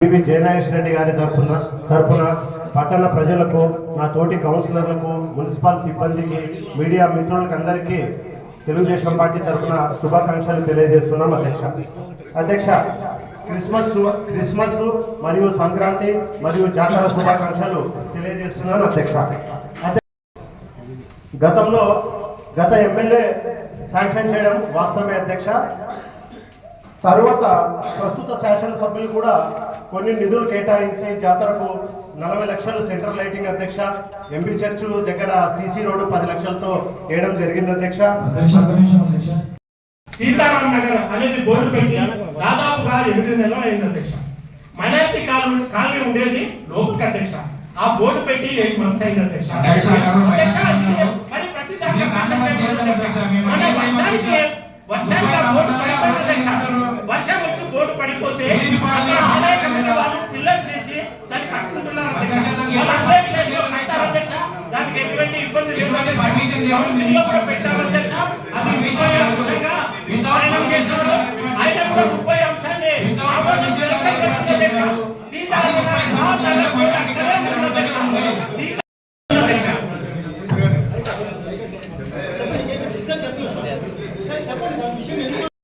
PV Reddy గారి తరఫున తరఫున పట్టణ ప్రజలకు నా తోటి కౌన్సిలర్లకు మున్సిపల్ సిబ్బందికి మీడియా మిత్రులకు అందరికీ తెలుగుదేశం పార్టీ తరఫున శుభాకాంక్షలు తెలియజేస్తున్నాం అధ్యక్ష. అధ్యక్ష క్రిస్మస్ క్రిస్మస్ మరియు సంక్రాంతి మరియు జాతర శుభాకాంక్షలు తెలియజేస్తున్నాను అధ్యక్ష. గతంలో గత ఎమ్మెల్యే శాంక్షన్ చేయడం వాస్తవమే అధ్యక్ష. తరువాత ప్రస్తుత శాసనసభ్యులు కూడా కొన్ని నిధులు కేటాయించి జాతరకు నలభై లక్షలు సెంట్రల్ లైటింగ్ అధ్యక్ష ఎంపీ చర్చ్ దగ్గర సీసీ రోడ్డు పది లక్షలతో వేయడం జరిగింది అధ్యక్ష. సీతారాం నగర్ అనేది బోర్డు పెట్టి దాదాపుగా ఎనిమిది నెలలు అయింది అధ్యక్ష. మైనారిటీ కాలనీ కాలనీ ఉండేది లోపలికి అధ్యక్ష. ఆ బోర్డు పెట్టి ఎయిట్ మంత్స్ అయింది అధ్యక్ష. మరి ప్రతి దాంట్లో వర్షానికి వర్షానికి బోర్డు పడిపోయింది అధ్యక్ష. వర్షం వచ్చి బోర్డు పడిపోతే దానికి ఎటువంటి ఇబ్బంది లేదు పర్మిషన్ కూడా పెట్టాలి అధ్యక్ష అది విషయ అంశంగా విధానం చేశారు ఆయన కూడా ముప్పై అంశాన్ని సీతారామన్